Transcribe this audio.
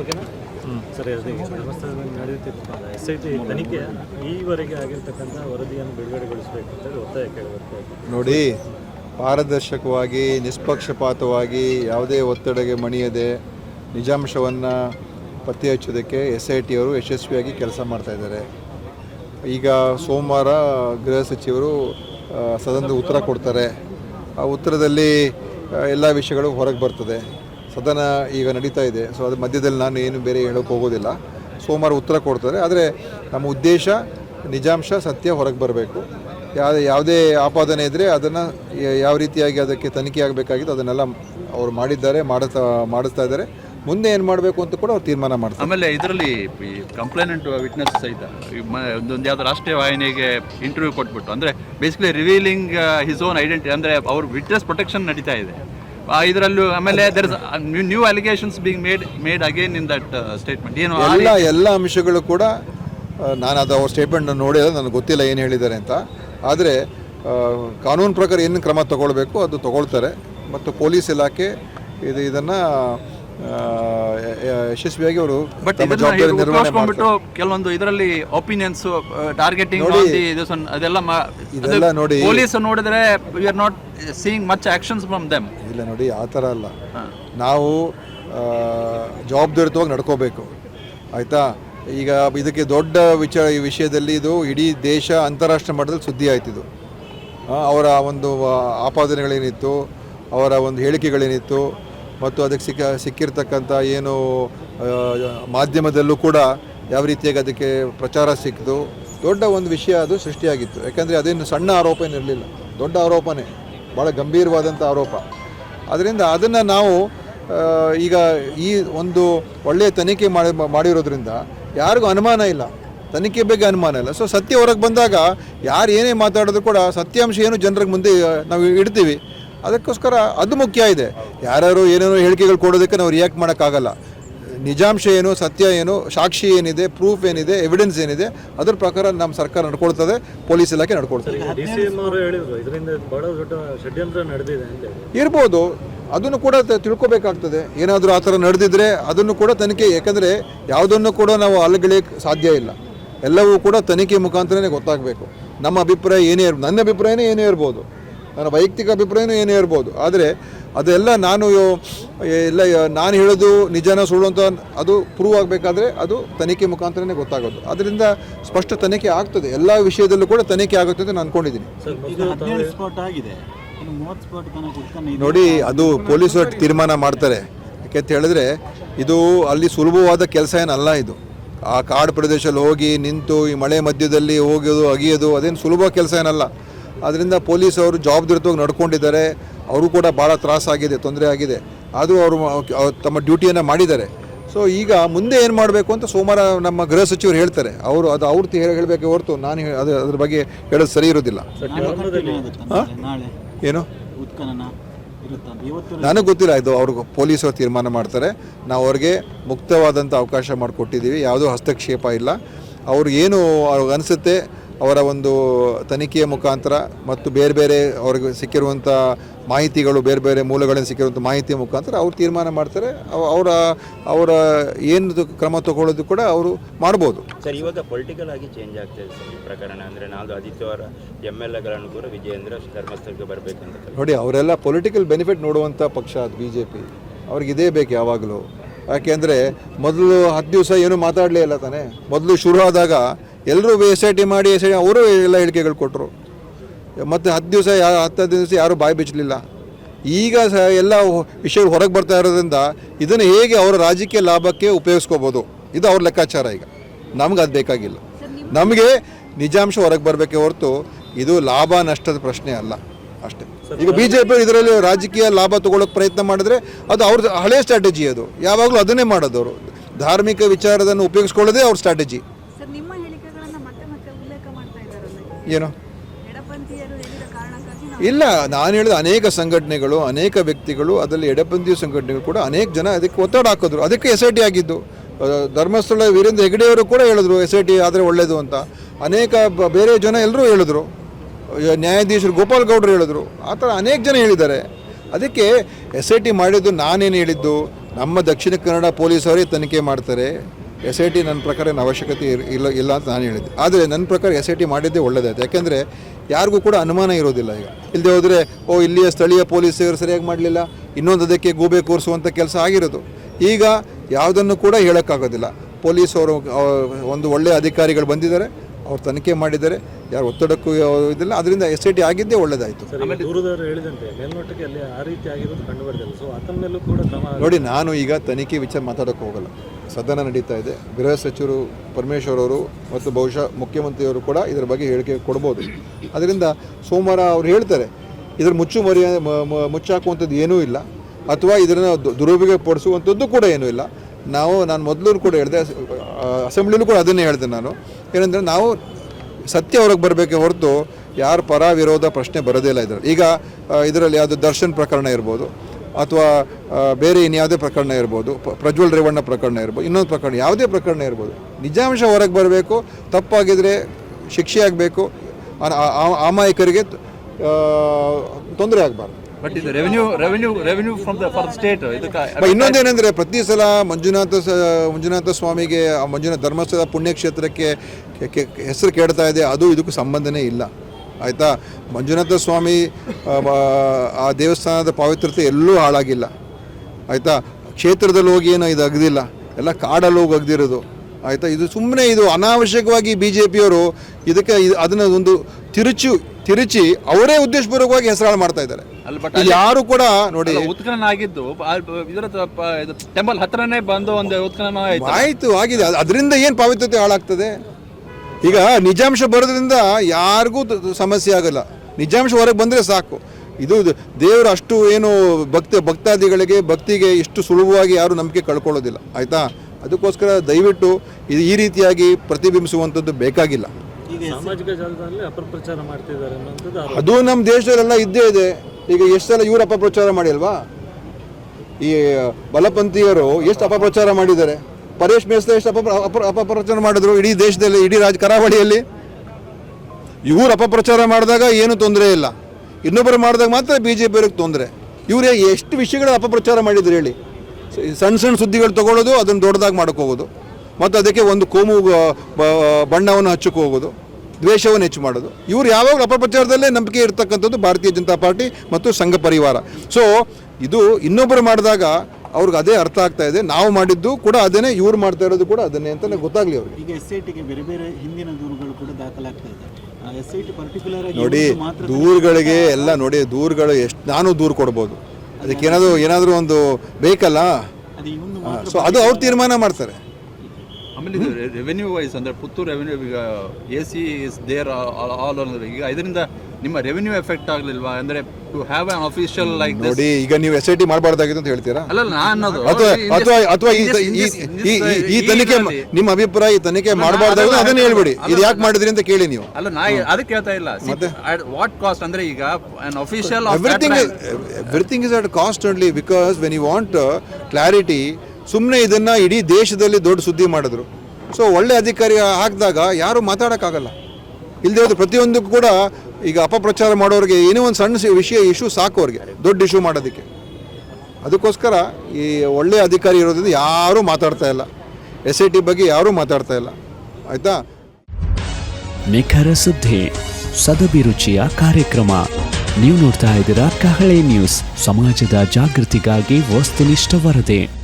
ಓಕೆನಾ? ಸರಿ ಅದೇ ಧರ್ಮಸ್ಥಳದಲ್ಲಿ ನಡೆಯುತ್ತಿರುವ ಎಸ್ ಐ ಟಿ ತನಿಖೆ ಈವರೆಗೆ ಆಗಿರ್ತಕ್ಕಂಥ ವರದಿಯನ್ನು ಬಿಡುಗಡೆಗೊಳಿಸಬೇಕು ಅಂತೇಳಿ ಒತ್ತಾಯ ಕೇಳಬೇಕು ನೋಡಿ ಪಾರದರ್ಶಕವಾಗಿ ನಿಷ್ಪಕ್ಷಪಾತವಾಗಿ ಯಾವುದೇ ಒತ್ತಡಗೆ ಮಣಿಯದೆ ನಿಜಾಂಶವನ್ನು ಪತ್ತೆ ಹಚ್ಚೋದಕ್ಕೆ ಎಸ್ ಐ ಟಿ ಅವರು ಯಶಸ್ವಿಯಾಗಿ ಕೆಲಸ ಮಾಡ್ತಾ ಇದ್ದಾರೆ. ಈಗ ಸೋಮವಾರ ಗೃಹ ಸಚಿವರು ಸದನದ ಉತ್ತರ ಕೊಡ್ತಾರೆ. ಆ ಉತ್ತರದಲ್ಲಿ ಎಲ್ಲ ವಿಷಯಗಳು ಹೊರಗೆ ಬರ್ತದೆ. ಸದನ ಈಗ ನಡೀತಾ ಇದೆ. ಸೊ ಅದು ಮಧ್ಯದಲ್ಲಿ ನಾನು ಏನು ಬೇರೆ ಹೇಳೋಕ್ಕೆ ಹೋಗೋದಿಲ್ಲ. ಸೋಮವಾರ ಉತ್ತರ ಕೊಡ್ತಾರೆ. ಆದರೆ ನಮ್ಮ ಉದ್ದೇಶ ನಿಜಾಂಶ ಸತ್ಯ ಹೊರಗೆ ಬರಬೇಕು. ಯಾವುದೇ ಯಾವುದೇ ಆಪಾದನೆ ಇದ್ದರೆ ಅದನ್ನು ಯಾವ ರೀತಿಯಾಗಿ ಅದಕ್ಕೆ ತನಿಖೆ ಆಗಬೇಕಾಗಿತ್ತು ಅದನ್ನೆಲ್ಲ ಅವರು ಮಾಡಿದ್ದಾರೆ ಮಾಡುತ್ತಾ ಮಾಡಿಸ್ತಾ ಇದ್ದಾರೆ. ಮುಂದೆ ಏನು ಮಾಡಬೇಕು ಅಂತ ಕೂಡ ಅವ್ರು ತೀರ್ಮಾನ ಮಾಡ್ತಾರೆ. ಆಮೇಲೆ ಇದರಲ್ಲಿ ಕಂಪ್ಲೇನೆಂಟ್ ವಿಟ್ನೆಸ್ ಸಹಿತ ಒಂದೊಂದು ಯಾವುದೋ ರಾಷ್ಟ್ರೀಯ ವಾಹಿನಿಗೆ ಇಂಟರ್ವ್ಯೂ ಕೊಟ್ಬಿಟ್ಟು. ಅಂದರೆ basically revealing his own identity ಅಂದರೆ ಅವ್ರ ವಿಟ್ನೆಸ್ ಪ್ರೊಟೆಕ್ಷನ್ ನಡೀತಾ ಇದೆ. ಇದರಲ್ಲೂ ಆಮೇಲೆ there is new allegations being made made again in that statement ಏನು ಆ ಎಲ್ಲ ಎಲ್ಲ ಅಂಶಗಳು ಕೂಡ ನಾನು ಅದು ಅವ್ರ ಸ್ಟೇಟ್ಮೆಂಟ್ ನೋಡಿ ನನಗೆ ಗೊತ್ತಿಲ್ಲ ಏನು ಹೇಳಿದ್ದಾರೆ ಅಂತ. ಆದರೆ ಕಾನೂನು ಪ್ರಕಾರ ಏನು ಕ್ರಮ ತಗೊಳ್ಬೇಕು ಅದು ತಗೊಳ್ತಾರೆ. ಮತ್ತು ಪೊಲೀಸ್ ಇಲಾಖೆ ಇದು ಇದನ್ನು ಯಶಸ್ವಿಯಾಗಿ ಅವರು ಬಟ್ ಉಪಯೋಗಿಸ್ಕೊಂಡ್ಬಿಟ್ಟು ಕೆಲವೊಂದು ಇದರಲ್ಲಿ ಒಪಿನಿಯನ್ಸ್ ಟಾರ್ಗೆಟಿಂಗ್ ಅದೆಲ್ಲ ಇದೆಲ್ಲ ನೋಡಿ. ಪೊಲೀಸ್ ನೋಡಿದ್ರೆ we are not seeing much actions from them ಇಲ್ಲ ನೋಡಿ ಆ ಥರ ಅಲ್ಲ. ನಾವು ಜವಾಬ್ದಾರಿತವಾಗಿ ನಡ್ಕೋಬೇಕು. ಆಯ್ತಾ? ಈಗ ಇದಕ್ಕೆ ದೊಡ್ಡ ವಿಚಾರ ಈ ವಿಷಯದಲ್ಲಿ ಇದು ಇಡೀ ದೇಶ ಅಂತಾರಾಷ್ಟ್ರೀಯ ಮಟ್ಟದಲ್ಲಿ ಸುದ್ದಿ ಆಯ್ತಿದು ಅವರ ಒಂದು ಆಪಾದನೆಗಳೇನಿತ್ತು ಅವರ ಒಂದು ಹೇಳಿಕೆಗಳೇನಿತ್ತು ಮತ್ತು ಅದಕ್ಕೆ ಸಿಕ್ಕ ಸಿಕ್ಕಿರ್ತಕ್ಕಂಥ ಏನು ಮಾಧ್ಯಮದಲ್ಲೂ ಕೂಡ ಯಾವ ರೀತಿಯಾಗಿ ಅದಕ್ಕೆ ಪ್ರಚಾರ ಸಿಕ್ಕಿತು, ದೊಡ್ಡ ಒಂದು ವಿಷಯ ಅದು ಸೃಷ್ಟಿಯಾಗಿತ್ತು. ಯಾಕಂದರೆ ಅದೇನು ಸಣ್ಣ ಆರೋಪ ಏನಿರಲಿಲ್ಲ ದೊಡ್ಡ ಆರೋಪನೇ ಭಾಳ ಗಂಭೀರವಾದಂಥ ಆರೋಪ. ಅದರಿಂದ ಅದನ್ನು ನಾವು ಈಗ ಈ ಒಂದು ಒಳ್ಳೆಯ ತನಿಖೆ ಮಾಡಿ, ಮಾಡಿರೋದ್ರಿಂದ ಯಾರಿಗೂ ಅನುಮಾನ ಇಲ್ಲ. ತನಿಖೆ ಬಗ್ಗೆ ಅನುಮಾನ ಇಲ್ಲ. ಸೊ ಸತ್ಯ ಹೊರಗೆ ಬಂದಾಗ ಯಾರು ಏನೇ ಮಾತಾಡೋದು ಕೂಡ ಸತ್ಯಾಂಶ ಏನು ಜನರಿಗೆ ಮುಂದೆ ನಾವು ಇಡ್ತೀವಿ. ಅದಕ್ಕೋಸ್ಕರ ಅದು ಮುಖ್ಯ ಇದೆ. ಯಾರ್ಯಾರು ಏನೇನೋ ಹೇಳಿಕೆಗಳು ಕೊಡೋದಕ್ಕೆ ನಾವು ರಿಯಾಕ್ಟ್ ಮಾಡೋಕ್ಕಾಗಲ್ಲ. ನಿಜಾಂಶ ಏನು ಸತ್ಯ ಏನು ಸಾಕ್ಷಿ ಏನಿದೆ ಪ್ರೂಫ್ ಏನಿದೆ ಎವಿಡೆನ್ಸ್ ಏನಿದೆ ಅದ್ರ ಪ್ರಕಾರ ನಮ್ಮ ಸರ್ಕಾರ ನಡ್ಕೊಳ್ತದೆ ಪೊಲೀಸ್ ಇಲಾಖೆ ನಡ್ಕೊಳ್ತದೆ. ಇರ್ಬೋದು ಅದನ್ನು ಕೂಡ ತಿಳ್ಕೊಬೇಕಾಗ್ತದೆ. ಏನಾದರೂ ಆ ಥರ ನಡೆದಿದ್ರೆ ಅದನ್ನು ಕೂಡ ತನಿಖೆ ಯಾಕಂದರೆ ಯಾವುದನ್ನು ಕೂಡ ನಾವು ಅಲ್ಲಗಳಿಯಕ್ಕೆ ಸಾಧ್ಯ ಇಲ್ಲ. ಎಲ್ಲವೂ ಕೂಡ ತನಿಖೆ ಮುಖಾಂತರನೇ ಗೊತ್ತಾಗಬೇಕು. ನಮ್ಮ ಅಭಿಪ್ರಾಯ ಏನೇ ಇರ್ಬೋದು ನನ್ನ ಅಭಿಪ್ರಾಯನೇ ಏನೇ ಇರ್ಬೋದು. ನನ್ನ ವೈಯಕ್ತಿಕ ಅಭಿಪ್ರಾಯನೂ ಏನೇ ಇರ್ಬೋದು. ಆದರೆ ಅದೆಲ್ಲ ನಾನು ಎಲ್ಲ ನಾನು ಹೇಳೋದು ನಿಜನ ಸುಳ್ಳು ಅಂತ ಅದು ಪ್ರೂವ್ ಆಗಬೇಕಾದ್ರೆ ಅದು ತನಿಖೆ ಮುಖಾಂತರನೇ ಗೊತ್ತಾಗೋದು. ಅದರಿಂದ ಸ್ಪಷ್ಟ ತನಿಖೆ ಆಗ್ತದೆ. ಎಲ್ಲ ವಿಷಯದಲ್ಲೂ ಕೂಡ ತನಿಖೆ ಆಗುತ್ತೆ ಅಂತ ನಾನು ಅಂದ್ಕೊಂಡಿದ್ದೀನಿ ನೋಡಿ ಅದು ಪೊಲೀಸರು ತೀರ್ಮಾನ ಮಾಡ್ತಾರೆ. ಯಾಕೆಂತ ಹೇಳಿದ್ರೆ ಇದು ಅಲ್ಲಿ ಸುಲಭವಾದ ಕೆಲಸ ಏನಲ್ಲ ಇದು. ಆ ಕಾಡು ಪ್ರದೇಶದಲ್ಲಿ ಹೋಗಿ ನಿಂತು ಈ ಮಳೆ ಮಧ್ಯದಲ್ಲಿ ಹೋಗೋದು ಅಗಿಯೋದು ಅದೇನು ಸುಲಭ ಕೆಲಸ ಏನಲ್ಲ. ಅದರಿಂದ ಪೊಲೀಸ್ ಅವರು ಜವಾಬ್ದಾರಿತವಾಗಿ ನಡ್ಕೊಂಡಿದ್ದಾರೆ. ಅವರು ಕೂಡ ಭಾಳ ತ್ರಾಸಾಗಿದೆ ತೊಂದರೆ ಆಗಿದೆ. ಆದರೂ ಅವರು ತಮ್ಮ ಡ್ಯೂಟಿಯನ್ನು ಮಾಡಿದ್ದಾರೆ. ಸೊ ಈಗ ಮುಂದೆ ಏನು ಮಾಡಬೇಕು ಅಂತ ಸೋಮವಾರ ನಮ್ಮ ಗೃಹ ಸಚಿವರು ಹೇಳ್ತಾರೆ. ಅವರು ಅದು ಅವ್ರ ಹೇಳಬೇಕು ಹೊರತು ನಾನು ಅದು ಅದ್ರ ಬಗ್ಗೆ ಹೇಳೋದು ಸರಿ ಇರೋದಿಲ್ಲ. ಏನು? ನನಗೆ ಗೊತ್ತಿಲ್ಲ ಇದು ಅವ್ರಿಗೆ ಪೊಲೀಸರು ತೀರ್ಮಾನ ಮಾಡ್ತಾರೆ. ನಾವು ಅವ್ರಿಗೆ ಮುಕ್ತವಾದಂಥ ಅವಕಾಶ ಮಾಡಿಕೊಟ್ಟಿದ್ದೀವಿ. ಯಾವುದೂ ಹಸ್ತಕ್ಷೇಪ ಇಲ್ಲ. ಅವ್ರಿಗೆ ಏನು ಅವ್ರಿಗೆ ಅನಿಸುತ್ತೆ ಅವರ ಒಂದು ತನಿಖೆಯ ಮುಖಾಂತರ ಮತ್ತು ಬೇರೆ ಬೇರೆ ಅವ್ರಿಗೆ ಸಿಕ್ಕಿರುವಂಥ ಮಾಹಿತಿಗಳು ಬೇರೆ ಬೇರೆ ಮೂಲಗಳಿಂದ ಸಿಕ್ಕಿರುವಂಥ ಮಾಹಿತಿಯ ಮುಖಾಂತರ ಅವ್ರು ತೀರ್ಮಾನ ಮಾಡ್ತಾರೆ. ಅವ- ಅವರ ಅವರ ಏನು ಕ್ರಮ ತಗೊಳ್ಳೋದು ಕೂಡ ಅವರು ಮಾಡ್ಬೋದು. ಸರ್ ಇವಾಗ ಪೊಲಿಟಿಕಲ್ ಆಗಿ ಚೇಂಜ್ ಆಗ್ತಾ ಇದೆ ಸರ್ ಈ ಪ್ರಕರಣ. ಅಂದರೆ ನಾಲ್ದು ಆದಿತ್ಯವಾರ ಎಂ ಎಲ್ ಎಗಳನ್ನು ಕೂಡ ವಿಜಯೇಂದ್ರ ಧರ್ಮಸ್ಥಳಕ್ಕೆ ಬರಬೇಕಂತ ನೋಡಿ ಅವರೆಲ್ಲ ಪೊಲಿಟಿಕಲ್ ಬೆನಿಫಿಟ್ ನೋಡುವಂಥ ಪಕ್ಷ ಅದು ಬಿ ಜೆ ಪಿ ಅವ್ರಿಗೆ ಇದೇ ಬೇಕು ಯಾವಾಗಲೂ. ಯಾಕೆಂದರೆ ಮೊದಲು ಹತ್ತು ದಿವಸ ಏನೂ ಮಾತಾಡಲೇ ಇಲ್ಲ ತಾನೆ. ಮೊದಲು ಶುರು ಆದಾಗ ಎಲ್ಲರೂ ಎಸ್ ಐ ಟಿ ಮಾಡಿ ಎಸ್ ಐ ಅವರು ಎಲ್ಲ ಹೇಳಿಕೆಗಳು ಕೊಟ್ಟರು. ಮತ್ತು ಹತ್ತು ದಿವಸ ಯಾ ಹತ್ತು ದಿವಸ ಯಾರೂ ಬಾಯಿ ಬಿಚ್ಚಲಿಲ್ಲ. ಈಗ ಸಹ ಎಲ್ಲ ವಿಷಯಗಳು ಹೊರಗೆ ಬರ್ತಾ ಇರೋದ್ರಿಂದ ಇದನ್ನು ಹೇಗೆ ಅವರ ರಾಜಕೀಯ ಲಾಭಕ್ಕೆ ಉಪಯೋಗಿಸ್ಕೋಬೋದು? ಇದು ಅವ್ರ ಲೆಕ್ಕಾಚಾರ ಈಗ. ನಮ್ಗೆ ಅದು ಬೇಕಾಗಿಲ್ಲ. ನಮಗೆ ನಿಜಾಂಶ ಹೊರಗೆ ಬರಬೇಕೆ ಹೊರತು ಇದು ಲಾಭ ನಷ್ಟದ ಪ್ರಶ್ನೆ ಅಲ್ಲ. ಅಷ್ಟೇ. ಈಗ ಬಿ ಜೆ ಪಿ ಇದರಲ್ಲಿ ರಾಜಕೀಯ ಲಾಭ ತಗೊಳ್ಳೋಕೆ ಪ್ರಯತ್ನ ಮಾಡಿದ್ರೆ ಅದು ಅವ್ರದ್ದು ಹಳೆ ಸ್ಟ್ರಾಟಜಿ ಅದು. ಯಾವಾಗಲೂ ಅದನ್ನೇ ಮಾಡೋದು ಅವರು. ಧಾರ್ಮಿಕ ವಿಚಾರದನ್ನು ಉಪಯೋಗಿಸ್ಕೊಳ್ಳೋದೇ ಅವ್ರ ಸ್ಟ್ರಾಟಜಿ ಸರ್ ನಿಮ್ಮ ಹೇಳಿಕೆಗಳನ್ನ ಮತ್ತೆ ಮತ್ತೆ ಉಲ್ಲೇಖ ಮಾಡ್ತಾ ಇದ್ದಾರಲ್ಲ ಏನು? ಇಲ್ಲ ನಾನು ಹೇಳಿದ ಅನೇಕ ಸಂಘಟನೆಗಳು ಅನೇಕ ವ್ಯಕ್ತಿಗಳು ಅದರಲ್ಲಿ ಎಡಪಂಥೀಯ ಸಂಘಟನೆಗಳು ಕೂಡ ಅನೇಕ ಜನ ಅದಕ್ಕೆ ಒತ್ತಡ ಹಾಕಿದ್ರು. ಅದಕ್ಕೆ ಎಸ್ ಐ ಟಿ ಆಗಿದ್ದು. ಧರ್ಮಸ್ಥಳ ವೀರೇಂದ್ರ ಹೆಗಡೆಯವರು ಕೂಡ ಹೇಳಿದ್ರು ಎಸ್ ಐ ಟಿ ಆದರೆ ಒಳ್ಳೆಯದು ಅಂತ. ಅನೇಕ ಬೇರೆ ಜನ ಎಲ್ಲರೂ ಹೇಳಿದ್ರು. ನ್ಯಾಯಾಧೀಶರು ಗೋಪಾಲ್ ಗೌಡರು ಹೇಳಿದ್ರು. ಆ ಥರ ಅನೇಕ ಜನ ಹೇಳಿದ್ದಾರೆ. ಅದಕ್ಕೆ ಎಸ್ ಐ ಟಿ ಮಾಡಿದ್ದು ನಾನೇನು ಹೇಳಿದ್ದು? ನಮ್ಮ ದಕ್ಷಿಣ ಕನ್ನಡ ಪೊಲೀಸವರೇ ತನಿಖೆ ಮಾಡ್ತಾರೆ. ಎಸ್ ಐ ಟಿ ನನ್ನ ಪ್ರಕಾರ ಏನು ಅವಶ್ಯಕತೆ ಇಲ್ಲ ಇಲ್ಲ ಅಂತ ನಾನು ಹೇಳಿದ್ದೆ. ಆದರೆ ನನ್ನ ಪ್ರಕಾರ ಎಸ್ ಐ ಟಿ ಮಾಡಿದ್ದೇ ಒಳ್ಳೆಯದಾಯ್ತು ಯಾಕೆಂದರೆ ಯಾರಿಗೂ ಕೂಡ ಅನುಮಾನ ಇರೋದಿಲ್ಲ ಈಗ. ಇಲ್ಲದೆ ಹೋದರೆ, ಓ, ಇಲ್ಲಿಯ ಸ್ಥಳೀಯ ಪೊಲೀಸರು ಸರಿಯಾಗಿ ಮಾಡಲಿಲ್ಲ, ಇನ್ನೊಂದು ಅದಕ್ಕೆ ಗೂಬೆ ಕೂರಿಸುವಂಥ ಕೆಲಸ ಆಗಿರೋದು. ಈಗ ಯಾವುದನ್ನು ಕೂಡ ಹೇಳೋಕ್ಕಾಗೋದಿಲ್ಲ. ಪೊಲೀಸವರು ಅವರು ಒಂದು ಒಳ್ಳೆಯ ಅಧಿಕಾರಿಗಳು ಬಂದಿದ್ದಾರೆ. ಅವ್ರು ತನಿಖೆ ಮಾಡಿದ್ದಾರೆ ಯಾರು ಒತ್ತಡಕ್ಕೂ ಇದಿಲ್ಲ ಅದರಿಂದ ಎಸ್ ಐ ಟಿ ಆಗಿದ್ದೇ ಒಳ್ಳೆಯದಾಯಿತು ಸರ್ ಈಗ ದೂರದವರು ಹೇಳಿದಂತೆ ಮೇಲ್ನೋಟಕ್ಕೆ ಅಲ್ಲಿ ಆ ರೀತಿ ಆಗಿರೋದು ಕಂಡು ಬರ್ತಿಲ್ಲ ಸೊ ಆತನ ಮೇಲೂ ಕೂಡ ಕ್ರಮ ನೋಡಿ ನಾನು ಈಗ ತನಿಖೆ ವಿಚಾರ ಮಾತಾಡೋಕ್ಕೆ ಹೋಗಲ್ಲ. ಸದನ ನಡೀತಾ ಇದೆ. ಗೃಹ ಸಚಿವರು ಪರಮೇಶ್ವರ್ ಅವರು ಮತ್ತು ಬಹುಶಃ ಮುಖ್ಯಮಂತ್ರಿಯವರು ಕೂಡ ಇದರ ಬಗ್ಗೆ ಹೇಳಿಕೆ ಕೊಡ್ಬೋದು. ಅದರಿಂದ ಸೋಮವಾರ ಅವ್ರು ಹೇಳ್ತಾರೆ ಇದ್ರ ಮುಚ್ಚು ಮರಿಯ ಮುಚ್ಚಾಕುವಂಥದ್ದು ಏನೂ ಇಲ್ಲ. ಅಥವಾ ಇದನ್ನು ದುರುಪಯೋಗ ಪಡಿಸುವಂಥದ್ದು ಕೂಡ ಏನೂ ಇಲ್ಲ. ನಾವು ನಾನು ಮೊದಲು ಕೂಡ ಹೇಳಿದೆ ಅಸೆಂಬ್ಲಿಲೂ ಕೂಡ ಅದನ್ನೇ ಹೇಳಿದೆ ನಾನು. ಏನಂದರೆ ನಾವು ಸತ್ಯ ಹೊರಗೆ ಬರಬೇಕೆ ಹೊರತು ಯಾರು ಪರ ವಿರೋಧ ಪ್ರಶ್ನೆ ಬರೋದೇ ಇಲ್ಲ ಇದರಲ್ಲಿ. ಈಗ ಇದರಲ್ಲಿ ಯಾವುದು ದರ್ಶನ್ ಪ್ರಕರಣ ಇರ್ಬೋದು, ಅಥವಾ ಬೇರೆ ಇನ್ಯಾವುದೇ ಪ್ರಕರಣ ಇರ್ಬೋದು ಪ್ರಜ್ವಲ್ ರೇವಣ್ಣ ಪ್ರಕರಣ ಇರ್ಬೋದು, ಇನ್ನೊಂದು ಪ್ರಕರಣ, ಯಾವುದೇ ಪ್ರಕರಣ ಇರ್ಬೋದು, ನಿಜಾಂಶ ಹೊರಗೆ ಬರಬೇಕು ತಪ್ಪಾಗಿದ್ದರೆ ಶಿಕ್ಷೆ ಆಗಬೇಕು ಅಮಾಯಕರಿಗೆ ತೊಂದರೆ ಆಗಬಾರ್ದು. ಬಟ್ ಇದು revenue revenue revenue from the for state ಇದಕ್ಕೆ ಪ್ರತಿ ಸಲ ಮಂಜುನಾಥ ಮಂಜುನಾಥ ಸ್ವಾಮಿಗೆ ಆ ಮಂಜುನಾಥ ಧರ್ಮಸ್ಥಳ ಪುಣ್ಯಕ್ಷೇತ್ರಕ್ಕೆ ಹೆಸರು ಕೇಳ್ತಾ ಇದೆ ಅದು ಇದಕ್ಕೂ ಸಂಬಂಧನೇ ಇಲ್ಲ. ಆಯಿತಾ? ಮಂಜುನಾಥ ಸ್ವಾಮಿ ಆ, ದೇವಸ್ಥಾನದ ಪಾವಿತ್ರತೆ ಎಲ್ಲೂ ಹಾಳಾಗಿಲ್ಲ. ಆಯಿತಾ? ಕ್ಷೇತ್ರದಲ್ಲಿ ಹೋಗಿ ಏನೋ ಇದು ಅಗದಿಲ್ಲ. ಎಲ್ಲ ಕಾಡಲ್ಲಿ ಹೋಗಿ ಅಗ್ದಿರೋದು. ಆಯಿತಾ? ಇದು ಸುಮ್ಮನೆ ಇದು ಅನಾವಶ್ಯಕವಾಗಿ ಬಿ ಜೆ ಪಿಯವರು ಇದಕ್ಕೆ ಇದು ಅದನ್ನು ಒಂದು ತಿರುಚಿ ತಿರುಚಿ ಅವರೇ ಉದ್ದೇಶಪೂರ್ವಕವಾಗಿ ಹೆಸರಾಳು ಮಾಡ್ತಾ ಇದ್ದಾರೆ. ಇಲ್ಲಿ ಯಾರು ಕೂಡ ನೋಡಿ ಉತ್ಖನನ ಆಗಿದ್ದು ಇದರ ಟೆಂಪಲ್ ಹತ್ರನೇ ಬಂದು ಒಂದು ಉತ್ಖನನ ಆಯ್ತು. ಆಯ್ತು ಆಗಿದೆ. ಅದ್- ಅದರಿಂದ ಏನು ಪಾವಿತ್ಯತೆ ಹಾಳಾಗ್ತದೆ? ಈಗ ನಿಜಾಂಶ ಬರೋದ್ರಿಂದ ಯಾರಿಗೂ ಸಮಸ್ಯೆ ಆಗಲ್ಲ. ನಿಜಾಂಶ ಹೊರಗೆ ಬಂದರೆ ಸಾಕು. ಇದು ದೇವರು ಅಷ್ಟು ಏನು ಭಕ್ತ ಭಕ್ತಾದಿಗಳಿಗೆ ಭಕ್ತಿಗೆ ಇಷ್ಟು ಸುಲಭವಾಗಿ ಯಾರು ನಂಬಿಕೆ ಕಳ್ಕೊಳ್ಳೋದಿಲ್ಲ. ಆಯ್ತಾ? ಅದಕ್ಕೋಸ್ಕರ ದಯವಿಟ್ಟು ಇದು ಈ ರೀತಿಯಾಗಿ ಪ್ರತಿಬಿಂಬಿಸುವಂಥದ್ದು ಬೇಕಾಗಿಲ್ಲ. ಅದು ನಮ್ಮ ದೇಶದಲ್ಲೆಲ್ಲ ಇದ್ದೇ ಇದೆ. ಈಗ ಎಷ್ಟು ಸಲ ಇವರು ಅಪಪ್ರಚಾರ ಮಾಡಿಲ್ವಾ? ಈ ಬಲಪಂಥೀಯರು ಎಷ್ಟು ಅಪಪ್ರಚಾರ ಮಾಡಿದ್ದಾರೆ? ಪರೇಶ್ ಮೇಸ್ತಾ ಎಷ್ಟು ಅಪ ಅಪ- ಅಪಪ್ರಚಾರ ಮಾಡಿದ್ರು ಇಡೀ ದೇಶದಲ್ಲಿ, ಇಡೀ ರಾಜ, ಕರಾವಳಿಯಲ್ಲಿ? ಇವರು ಅಪಪ್ರಚಾರ ಮಾಡಿದಾಗ ಏನು ತೊಂದರೆ ಇಲ್ಲ. ಇನ್ನೊಬ್ಬರು ಮಾಡಿದಾಗ ಮಾತ್ರ ಬಿ ಜೆ ಪಿಯವ್ರಿಗೆ ತೊಂದರೆ. ಇವರೇ ಎಷ್ಟು ವಿಷಯಗಳ ಅಪಪ್ರಚಾರ ಮಾಡಿದ್ರು ಹೇಳಿ. ಸಣ್ಣ ಸಣ್ಣ ಸುದ್ದಿಗಳು ತೊಗೊಳ್ಳೋದು, ಅದನ್ನು ದೊಡ್ಡದಾಗಿ ಮಾಡೋಕೆ ಹೋಗೋದು ಮತ್ತು ಅದಕ್ಕೆ ಒಂದು ಕೋಮು ಬಣ್ಣವನ್ನು ಹಚ್ಚಕ್ಕೆ ಹೋಗೋದು. ದ್ವೇಷವನ್ನು ಹೆಚ್ಚು ಮಾಡೋದು. ಇವರು ಯಾವಾಗಲೂ ಅಪಪ್ರಚಾರದಲ್ಲೇ ನಂಬಿಕೆ ಇರತಕ್ಕಂಥದ್ದು ಭಾರತೀಯ ಜನತಾ ಪಾರ್ಟಿ ಮತ್ತು ಸಂಘ ಪರಿವಾರ. ಸೊ ಇದು ಇನ್ನೊಬ್ಬರು ಮಾಡಿದಾಗ ಅವ್ರಿಗೆ ಅದೇ ಅರ್ಥ ಆಗ್ತಾ ಇದೆ. ನಾವು ಮಾಡಿದ್ದು ಕೂಡ ಅದೇನೇ ಇವ್ರು ಮಾಡ್ತಾ ಇರೋದು ಕೂಡ ಅದನ್ನೇ ಅಂತಲೇ ಗೊತ್ತಾಗ್ಲಿ ಅವ್ರಿಗೆ. ಈಗ ಎಸ್ ಐ ಟಿಗೆ ಬೇರೆ ಬೇರೆ ಹಿಂದಿನ ದೂರುಗಳು ಕೂಡ ದಾಖಲಾಗ್ತಾ ಇದೆ. ಎಸ್ ಐ ಟಿ ಪರ್ಟಿಕ್ಯುಲರ್ ನೋಡಿ ದೂರುಗಳಿಗೆ ಎಲ್ಲ ನೋಡಿ ದೂರುಗಳು ಎಷ್ಟು ನಾನು ದೂರು ಕೊಡ್ಬೋದು. ಅದಕ್ಕೆ ಏನಾದರೂ ಏನಾದರೂ ಒಂದು ಬೇಕಲ್ಲ? ಸೊ ಅದು ಅವ್ರು ತೀರ್ಮಾನ ಮಾಡ್ತಾರೆ. ಆಮೇಲೆ ಇದು ರೆವೆನ್ಯೂ ವೈಸ್ ಅಂದರೆ ಪುತ್ತೂರು ರೆವೆನ್ಯೂ ಈಗ A C is there all over ಈಗ ಇದರಿಂದ ನಿಮ್ಮ ರೆವೆನ್ಯೂ ಎಫೆಕ್ಟ್ ಆಗಲಿಲ್ವಾ? ಅಂದ್ರೆ to have unofficial like ನೋಡಿ ಈಗ ನೀವು ಎಸ್ ಐ ಟಿ ಮಾಡಬಾರ್ದಾಗಿತ್ತು ಅಂತ ಹೇಳ್ತೀರಾ? ಅಲ್ಲ ನಾನು ಅನ್ನೋದು. ಅಥವಾ ಅಥವಾ ಅಥವಾ ಈ ತನಿಖೆ ನಿಮ್ಮ ಅಭಿಪ್ರಾಯ ಈ ತನಿಖೆ ಮಾಡಬಾರ್ದಾಗಿದೆ ಮಾಡಬಾರ್ದಾಗಿತ್ತು ಅದನ್ನ ಹೇಳ್ಬಿಡಿ. ಇದು ಯಾಕೆ ಮಾಡಿದ್ರಿ ಅಂತ ಕೇಳಿ ನೀವು. ಅಲ್ಲ ನಾ ಅದಕ್ಕೆ ಹೇಳ್ತಾ ಇಲ್ಲ. ವಾಟ್ ಕಾಸ್ಟ್ ಅಂದ್ರೆ ಈಗ unofficial everything everything is at cost only because when you want clarity ಸುಮ್ಮನೆ ಇದನ್ನ ಇಡೀ ದೇಶದಲ್ಲಿ ದೊಡ್ಡ ಸುದ್ದಿ ಮಾಡಿದ್ರು. ಸೊ ಒಳ್ಳೆ ಅಧಿಕಾರಿ ಹಾಕಿದಾಗ ಯಾರು ಮಾತಾಡೋಕ್ಕಾಗಲ್ಲ. ಇಲ್ಲದೆ ಹೋದ್ರೆ ಪ್ರತಿಯೊಂದಕ್ಕೂ ಕೂಡ ಈಗ ಅಪಪ್ರಚಾರ ಮಾಡೋರಿಗೆ ಏನೋ ಒಂದು ಸಣ್ಣ ವಿಷಯ ಇಶ್ಯೂ ಸಾಕು ಅವ್ರಿಗೆ, ದೊಡ್ಡ ಇಶ್ಯೂ ಮಾಡೋದಕ್ಕೆ. ಅದಕ್ಕೋಸ್ಕರ ಈ ಒಳ್ಳೆ ಅಧಿಕಾರಿ ಇರೋದ್ರಿಂದ ಯಾರೂ ಮಾತಾಡ್ತಾ ಇಲ್ಲ. ಎಸ್ ಐ ಟಿ ಬಗ್ಗೆ ಯಾರೂ ಮಾತಾಡ್ತಾ ಇಲ್ಲ. ಆಯಿತಾ? ನಿಖರ ಸುದ್ದಿ ಸದಭಿರುಚಿಯ ಕಾರ್ಯಕ್ರಮ. ನೀವು ನೋಡ್ತಾ ಇದ್ದೀರಾ ಕಹಳೆ ನ್ಯೂಸ್. ಸಮಾಜದ ಜಾಗೃತಿಗಾಗಿ ವಸ್ತುನಿಷ್ಠ ವರದಿ.